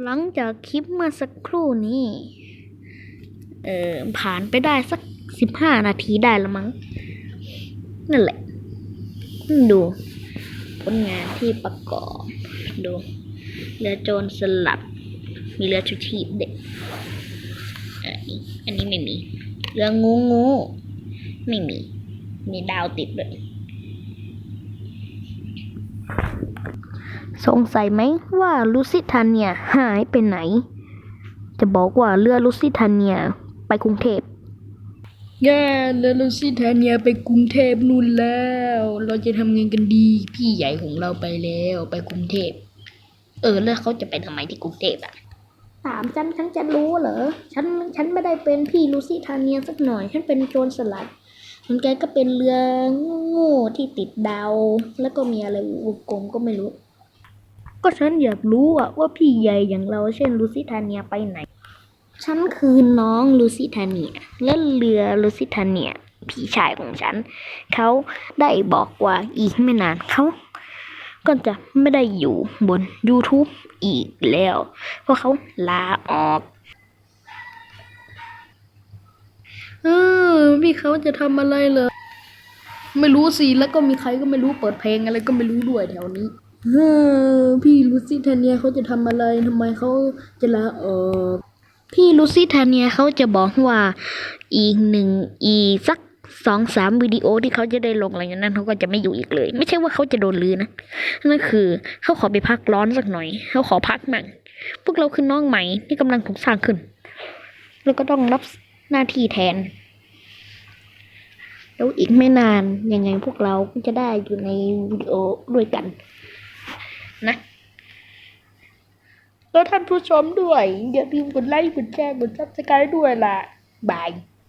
หลังจากคลิปเมื่อสักครู่นี้ เออผ่านไปได้สักสิบห้านาทีได้ละมั้ง นั่นแหละ ดู ผลงานที่ประกอบ ดู เรือโจรสลับ มีเรือชูชีพเด็ก อันนี้อันนี้ไม่มี เรืองูงู ไม่มี มีดาวติดด้วย สงสัยไหมว่าลูซิทานเนียหายไปไหน จะบอกว่าเรือลูซิทานเนียไปกรุงเทพแย่แล้วลูซิทาเนียไปกรุงเทพนู่นแล้ว เราจะทำไงกันดี พี่ใหญ่ของเราไปแล้วไปกรุงเทพ เออแล้วเขาจะไปทำไมที่กรุงเทพอะถามฉันฉันจะรู้เหรอ ฉันฉันไม่ได้เป็นพี่ลูซิทานเนียสักหน่อย ฉันเป็นโจรสลัดมันแกก็เป็นเรือโง่ที่ติดดาว แล้วก็มีอะไรวงกลมก็ไม่รู้ ก็ฉันอยากรู้อะว่าพี่ใหญ่อย่างเราเช่นลูซิทาเนียไปไหน ฉันคือน้องลูซิทาเนียและเรือลูซิทาเนียพี่ชายของฉัน เขาได้บอกว่าอีกไม่นานเขาก็จะไม่ได้อยู่บน YouTube อีกแล้ว เพราะเขาลาออกเออพี่เขาจะทำอะไรเหรอไม่รู้สิ แล้วก็มีใครก็ไม่รู้เปิดเพลงอะไรก็ไม่รู้ด้วยแถวนี้ เออพี่ลูซิทาเนียเขาจะทำอะไรทำไมเขาจะลาออกพี่ลูซิทาเนียเขาจะบอกว่าอีกหนึ่งอีสักสองสามวิดีโอที่เขาจะได้ลงอะไรอย่างนั้นเขาก็จะไม่อยู่อีกเลย ไม่ใช่ว่าเขาจะโดนลือนะนั่นคือเขาขอไปพักร้อนสักหน่อยเขาขอพักมั่งพวกเราคือน้องใหม่ที่กำลังถูกสร้างขึ้น แล้วก็ต้องรับหน้าที่แทน แล้วอีกไม่นานยังไงพวกเราก็จะได้อยู่ในวิดีโอด้วยกัน นะแล้วท่านผู้ชมด้วย อย่าลืมกดไลค์กดแชร์กดซับสไครต์ด้วยล่ะ บาย